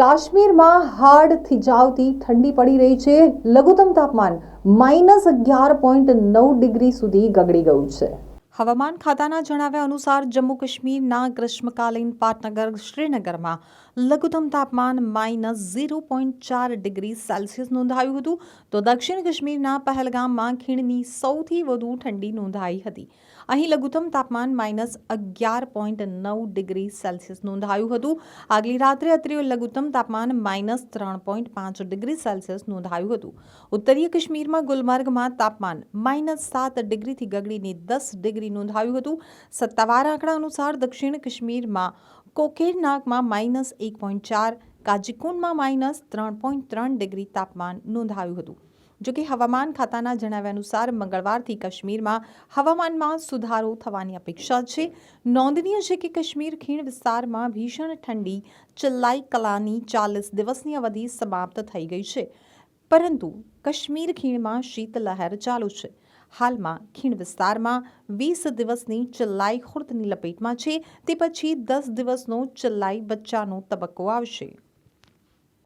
કાશ્મીરમાં હાડ થીજાવતી ઠંડી પડી રહી છે. લઘુત્તમ તાપમાન માઇનસ અગિયાર પોઈન્ટ નવ ડિગ્રી સુધી ગગડી ગયું છે. હવામાન ખાતાના જણાવ્યા અનુસાર જમ્મુ કાશ્મીરના ગ્રીષ્મકાલીન પાટનગર શ્રીનગરમાં લઘુત્તમ તાપમાન માઇનસ ઝીરો પોઈન્ટ ચાર ડિગ્રી સેલ્સિયસ નોંધાયું હતું. તો દક્ષિણ કાશ્મીરના પહેલગામમાં ખીણની સૌથી વધુ ઠંડી નોંધાઈ હતી. અહીં લઘુત્તમ તાપમાન માઇનસ અગિયાર પોઈન્ટ નવ ડિગ્રી સેલ્સિયસ નોંધાયું હતું. આગલી રાત્રે અત્રે લઘુત્તમ તાપમાન માઇનસ ત્રણ પોઈન્ટ પાંચ ડિગ્રી સેલ્સિયસ નોંધાયું હતું. ઉત્તરીય કાશ્મીરમાં ગુલમર્ગમાં તાપમાન માઇનસ સાત ડિગ્રીથી ગગડીને દસ ડિગ્રી નોંધાયું હતું. સત્તાવાર આંકડા અનુસાર દક્ષિણ કાશ્મીરમાં કોકેરનાગમાં માઇનસ એક પોઈન્ટ ચાર કાજીકુંડમાં માઇનસ ત્રણ પોઈન્ટ ત્રણ ડિગ્રી તાપમાન નોંધાયું હતું. જોકે હવામાન ખાતાના જણાવ્યા અનુસાર મંગળવારથી કાશ્મીરમાં હવામાનમાં સુધારો થવાની અપેક્ષા છે. નોંધનીય છે કે કાશ્મીર ખીણ વિસ્તારમાં ભીષણ ઠંડી, ચલ્લાઈ કલાની ચાલીસ દિવસની અવધિ સમાપ્ત થઈ ગઈ છે. પરંતુ કાશ્મીર ખીણમાં શીતલહેર ચાલુ છે. હાલમાં ખીણ વિસ્તારમાં વીસ દિવસની ચલ્લાઈ ખુર્દની લપેટમાં છે. તે પછી દસ દિવસનો ચલ્લાઈ બચ્ચાનો તબક્કો આવશે.